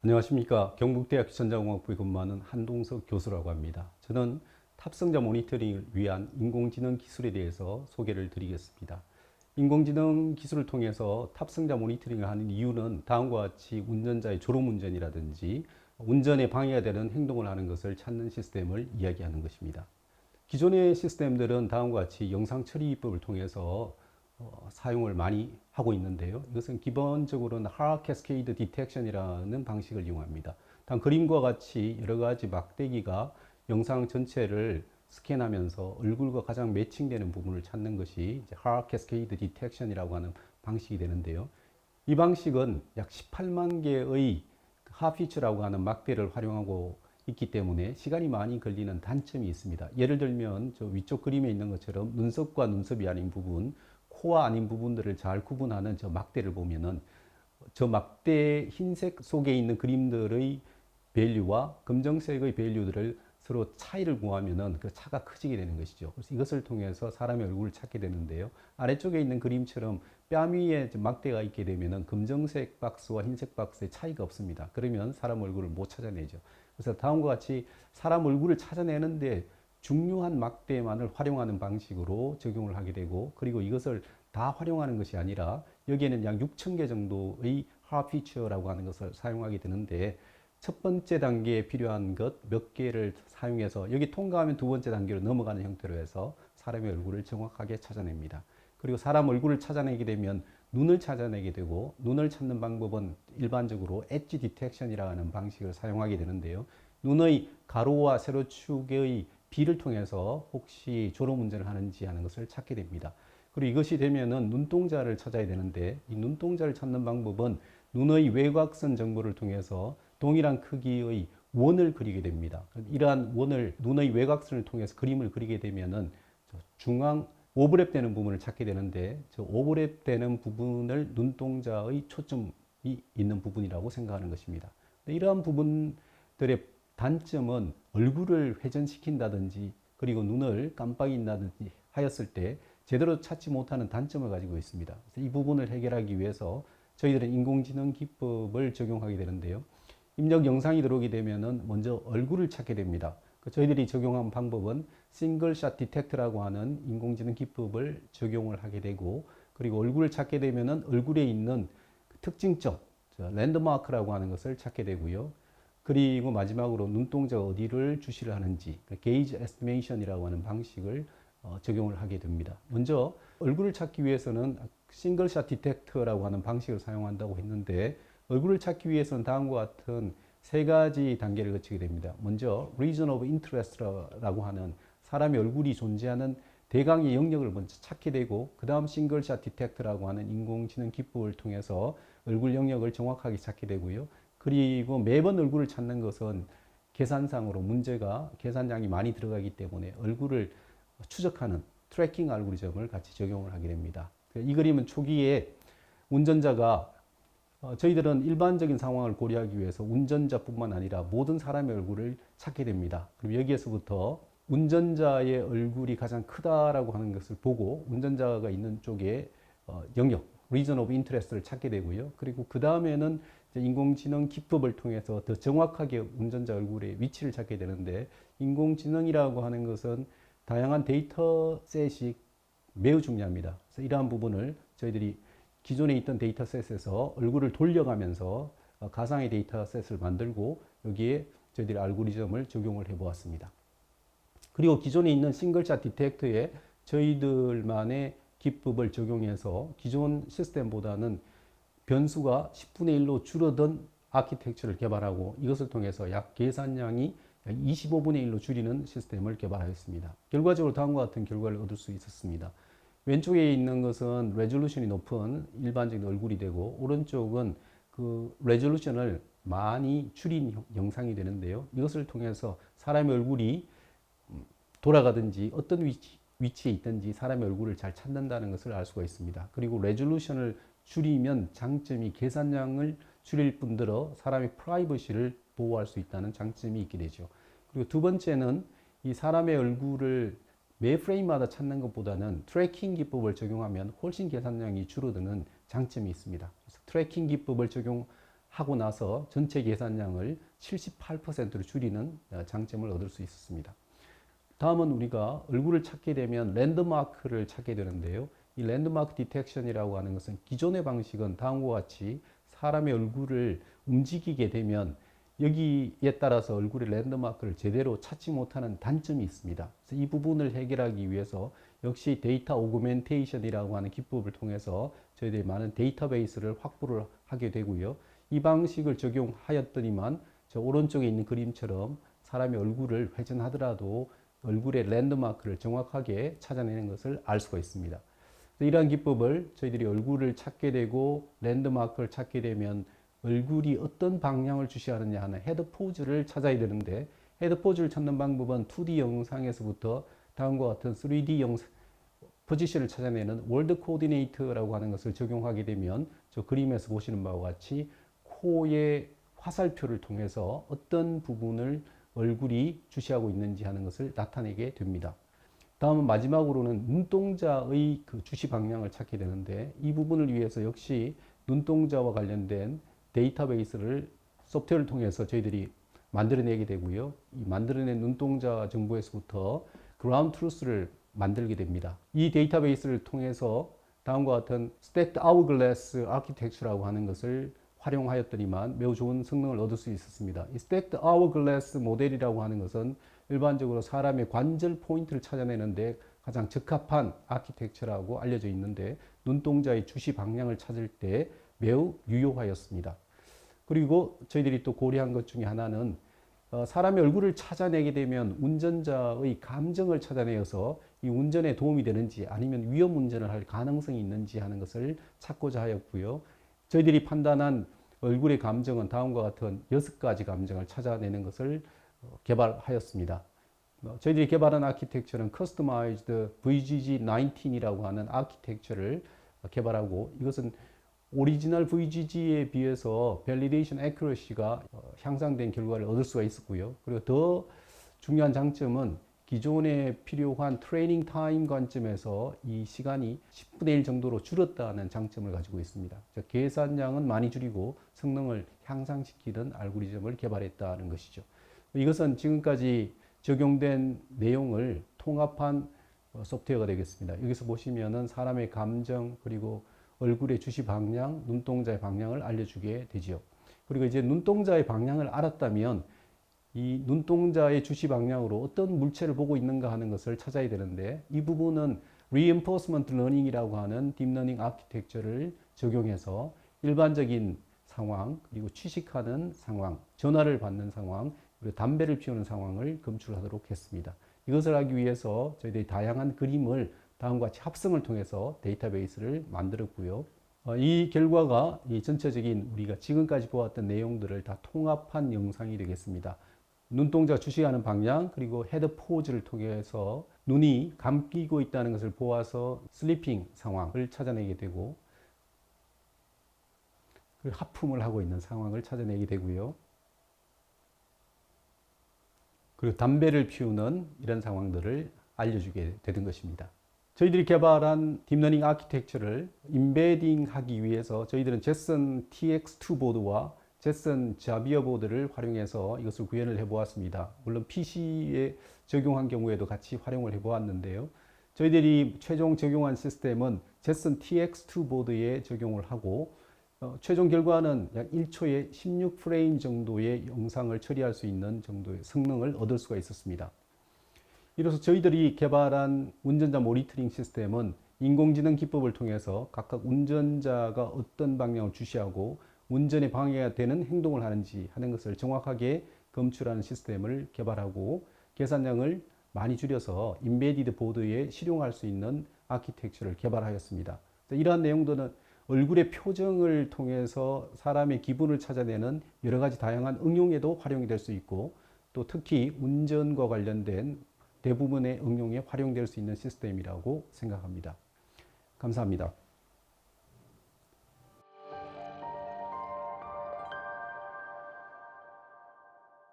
안녕하십니까. 경북대학 기천자공학부에 근무하는 한동석 교수라고 합니다. 저는 탑승자 모니터링을 위한 인공지능 기술에 대해서 소개를 드리겠습니다. 인공지능 기술을 통해서 탑승자 모니터링을 하는 이유는 다음과 같이 운전자의 졸음운전이라든지 운전에 방해가 되는 행동을 하는 것을 찾는 시스템을 이야기하는 것입니다. 기존의 시스템들은 다음과 같이 영상 처리법을 통해서 어, 사용을 많이 하고 있는데요. 이것은 기본적으로는 하락 캐스케이드 디텍션이라는 방식을 이용합니다. 단 그림과 같이 여러 가지 막대기가 영상 전체를 스캔하면서 얼굴과 가장 매칭되는 부분을 찾는 것이 하락 캐스케이드 디텍션이라고 하는 방식이 되는데요. 이 방식은 약 18만 개의 하피처라고 하는 막대를 활용하고 있기 때문에 시간이 많이 걸리는 단점이 있습니다. 예를 들면 저 위쪽 그림에 있는 것처럼 눈썹과 눈썹이 아닌 부분, 코와 아닌 부분들을 잘 구분하는 저 막대를 보면은 저 막대 흰색 속에 있는 그림들의 밸류와 검정색의 밸류들을 서로 차이를 구하면은 그 차가 커지게 되는 것이죠. 그래서 이것을 통해서 사람의 얼굴을 찾게 되는데요. 아래쪽에 있는 그림처럼 뺨 위에 막대가 있게 되면은 검정색 박스와 흰색 박스의 차이가 없습니다. 그러면 사람 얼굴을 못 찾아내죠. 그래서 다음과 같이 사람 얼굴을 찾아내는데 중요한 막대만을 활용하는 방식으로 적용을 하게 되고 그리고 이것을 다 활용하는 것이 아니라 여기에는 약 6천 개 정도의 하드 피처라고 하는 것을 사용하게 되는데 첫 번째 단계에 필요한 것 몇 개를 사용해서 여기 통과하면 두 번째 단계로 넘어가는 형태로 해서 사람의 얼굴을 정확하게 찾아냅니다. 그리고 사람 얼굴을 찾아내게 되면 눈을 찾아내게 되고 눈을 찾는 방법은 일반적으로 엣지 디텍션이라는 방식을 사용하게 되는데요. 눈의 가로와 세로축의 비를 통해서 혹시 졸음 운전을 하는지 하는 것을 찾게 됩니다. 그리고 이것이 되면은 눈동자를 찾아야 되는데 이 눈동자를 찾는 방법은 눈의 외곽선 정보를 통해서 동일한 크기의 원을 그리게 됩니다. 이러한 원을 눈의 외곽선을 통해서 그림을 그리게 되면은 중앙 오버랩 되는 부분을 찾게 되는데 저 오버랩 되는 부분을 눈동자의 초점이 있는 부분이라고 생각하는 것입니다. 이러한 부분들의 단점은 얼굴을 회전시킨다든지 그리고 눈을 깜빡인다든지 하였을 때 제대로 찾지 못하는 단점을 가지고 있습니다. 이 부분을 해결하기 위해서 저희들은 인공지능 기법을 적용하게 되는데요. 입력 영상이 들어오게 되면은 먼저 얼굴을 찾게 됩니다. 그 저희들이 적용한 방법은 싱글샷 디텍트라고 하는 인공지능 기법을 적용을 하게 되고 그리고 얼굴을 찾게 되면은 얼굴에 있는 그 특징점, 랜드마크라고 하는 것을 찾게 되고요. 그리고 마지막으로 눈동자가 어디를 주시를 하는지 게이지 에스티메이션이라고 하는 방식을 어, 적용을 하게 됩니다. 먼저 얼굴을 찾기 위해서는 싱글샷 디텍터라고 하는 방식을 사용한다고 했는데 얼굴을 찾기 위해서는 다음과 같은 세 가지 단계를 거치게 됩니다. 먼저 region of interest라고 하는 사람의 얼굴이 존재하는 대강의 영역을 먼저 찾게 되고 그 다음 싱글샷 디텍터라고 하는 인공지능 기법을 통해서 얼굴 영역을 정확하게 찾게 되고요. 그리고 매번 얼굴을 찾는 것은 계산상으로 문제가 계산량이 많이 들어가기 때문에 얼굴을 추적하는 트래킹 알고리즘을 같이 적용을 하게 됩니다. 이 그림은 초기에 운전자가 어, 저희들은 일반적인 상황을 고려하기 위해서 운전자뿐만 아니라 모든 사람의 얼굴을 찾게 됩니다. 그럼 여기에서부터 운전자의 얼굴이 가장 크다라고 하는 것을 보고 운전자가 있는 쪽에 어, 영역, region of interest를 찾게 되고요. 그리고 그 다음에는 인공지능 기법을 통해서 더 정확하게 운전자 얼굴의 위치를 찾게 되는데 인공지능이라고 하는 것은 다양한 데이터셋이 매우 중요합니다. 그래서 이러한 부분을 저희들이 기존에 있던 데이터셋에서 얼굴을 돌려가면서 어, 가상의 데이터셋을 만들고 여기에 저희들이 알고리즘을 적용을 해 보았습니다. 그리고 기존에 있는 싱글샷 디텍터에 저희들만의 기법을 적용해서 기존 시스템보다는 변수가 10분의 1로 줄어든 아키텍처를 개발하고 이것을 통해서 약 계산량이 25분의 1로 줄이는 시스템을 개발하였습니다. 결과적으로 다음과 같은 결과를 얻을 수 있었습니다. 왼쪽에 있는 것은 레졸루션이 높은 일반적인 얼굴이 되고 오른쪽은 그 레졸루션을 많이 줄인 영상이 되는데요. 이것을 통해서 사람의 얼굴이 돌아가든지 어떤 위치, 위치에 있든지 사람의 얼굴을 잘 찾는다는 것을 알 수가 있습니다. 그리고 레졸루션을 줄이면 장점이 계산량을 줄일 뿐더러 사람의 프라이버시를 보호할 수 있다는 장점이 있게 되죠. 그리고 두 번째는 이 사람의 얼굴을 매 프레임마다 찾는 것보다는 트래킹 기법을 적용하면 훨씬 계산량이 줄어드는 장점이 있습니다. 트래킹 기법을 적용하는 하고 나서 전체 계산량을 78%로 줄이는 어, 장점을 얻을 수 있었습니다. 다음은 우리가 얼굴을 찾게 되면 랜드마크를 찾게 되는데요. 이 랜드마크 디텍션이라고 하는 것은 기존의 방식은 다음과 같이 사람의 얼굴을 움직이게 되면 여기에 따라서 얼굴의 랜드마크를 제대로 찾지 못하는 단점이 있습니다. 그래서 이 부분을 해결하기 위해서 역시 데이터 오그멘테이션이라고 하는 기법을 통해서 저희들이 많은 데이터베이스를 확보를 하게 되고요. 이 방식을 적용하였더니만 저 오른쪽에 있는 그림처럼 사람의 얼굴을 회전하더라도 얼굴의 랜드마크를 정확하게 찾아내는 것을 알 수가 있습니다. 이러한 기법을 저희들이 얼굴을 찾게 되고 랜드마크를 찾게 되면 얼굴이 어떤 방향을 주시하느냐 하는 헤드 포즈를 찾아야 되는데 헤드 포즈를 찾는 방법은 2D 영상에서부터 다음과 같은 3D 영상 포지션을 찾아내는 월드 코디네이터라고 하는 것을 적용하게 되면 저 그림에서 보시는 바와 같이 코의 화살표를 통해서 어떤 부분을 얼굴이 주시하고 있는지 하는 것을 나타내게 됩니다. 다음은 마지막으로는 눈동자의 그 주시 방향을 찾게 되는데 이 부분을 위해서 역시 눈동자와 관련된 데이터베이스를 소프트웨어를 통해서 저희들이 만들어내게 되고요. 이 만들어낸 눈동자 정보에서부터 그라운드 트루스를 만들게 됩니다. 이 데이터베이스를 통해서 다음과 같은 Stacked Hourglass Architecture라고 하는 것을 활용하였더니만 매우 좋은 성능을 얻을 수 있었습니다. 이 Stacked Hourglass 모델이라고 하는 것은 일반적으로 사람의 관절 포인트를 찾아내는데 가장 적합한 아키텍처라고 알려져 있는데 눈동자의 주시 방향을 찾을 때 매우 유효하였습니다. 그리고 저희들이 또 고려한 것 중에 하나는 어, 사람의 얼굴을 찾아내게 되면 운전자의 감정을 찾아내어서 이 운전에 도움이 되는지 아니면 위험 운전을 할 가능성이 있는지 하는 것을 찾고자 하였고요. 저희들이 판단한 얼굴의 감정은 다음과 같은 여섯 가지 감정을 찾아내는 것을 어, 개발하였습니다. 어, 저희들이 개발한 아키텍처는 Customized VGG19이라고 하는 아키텍처를 개발하고 이것은 오리지널 VGG에 비해서 밸리데이션 애큐러시가 어, 향상된 결과를 얻을 수가 있었고요. 그리고 더 중요한 장점은 기존에 필요한 트레이닝 타임 관점에서 이 시간이 10분의 1 정도로 줄었다는 장점을 가지고 있습니다. 계산량은 많이 줄이고 성능을 향상시키는 알고리즘을 개발했다는 것이죠. 이것은 지금까지 적용된 내용을 통합한 어, 소프트웨어가 되겠습니다. 여기서 보시면은 사람의 감정 그리고 얼굴의 주시 방향, 눈동자의 방향을 알려주게 되지요. 그리고 이제 눈동자의 방향을 알았다면 이 눈동자의 주시 방향으로 어떤 물체를 보고 있는가 하는 것을 찾아야 되는데 이 부분은 reinforcement learning이라고 하는 딥러닝 아키텍처를 적용해서 일반적인 상황 그리고 취식하는 상황, 전화를 받는 상황, 그리고 담배를 피우는 상황을 검출하도록 했습니다. 이것을 하기 위해서 저희들이 다양한 그림을 다음과 같이 합성을 통해서 데이터베이스를 만들었고요. 어, 이 결과가 이 전체적인 우리가 지금까지 보았던 내용들을 다 통합한 영상이 되겠습니다. 눈동자 주시하는 방향 그리고 헤드 포즈를 통해서 눈이 감기고 있다는 것을 보아서 슬리핑 상황을 찾아내게 되고 하품을 하고 있는 상황을 찾아내게 되고요. 그리고 담배를 피우는 이런 상황들을 알려주게 되는 것입니다. 저희들이 개발한 딥러닝 아키텍처를 인베딩 하기 위해서 저희들은 제슨 TX2 보드와 제슨 자비어 보드를 활용해서 이것을 구현을 해 보았습니다. 물론 PC에 적용한 경우에도 같이 활용을 해 보았는데요. 저희들이 최종 적용한 시스템은 제슨 TX2 보드에 적용을 하고 어, 최종 결과는 약 1초에 16프레임 정도의 영상을 처리할 수 있는 정도의 성능을 얻을 수가 있었습니다. 이로써 저희들이 개발한 운전자 모니터링 시스템은 인공지능 기법을 통해서 각각 운전자가 어떤 방향을 주시하고 운전에 방해가 되는 행동을 하는지 하는 것을 정확하게 검출하는 시스템을 개발하고 계산량을 많이 줄여서 인베디드 보드에 실용할 수 있는 아키텍처를 개발하였습니다. 이러한 내용들은 얼굴의 표정을 통해서 사람의 기분을 찾아내는 여러 가지 다양한 응용에도 활용이 될 수 있고 또 특히 운전과 관련된 대부분의 응용에 활용될 수 있는 시스템이라고 생각합니다. 감사합니다.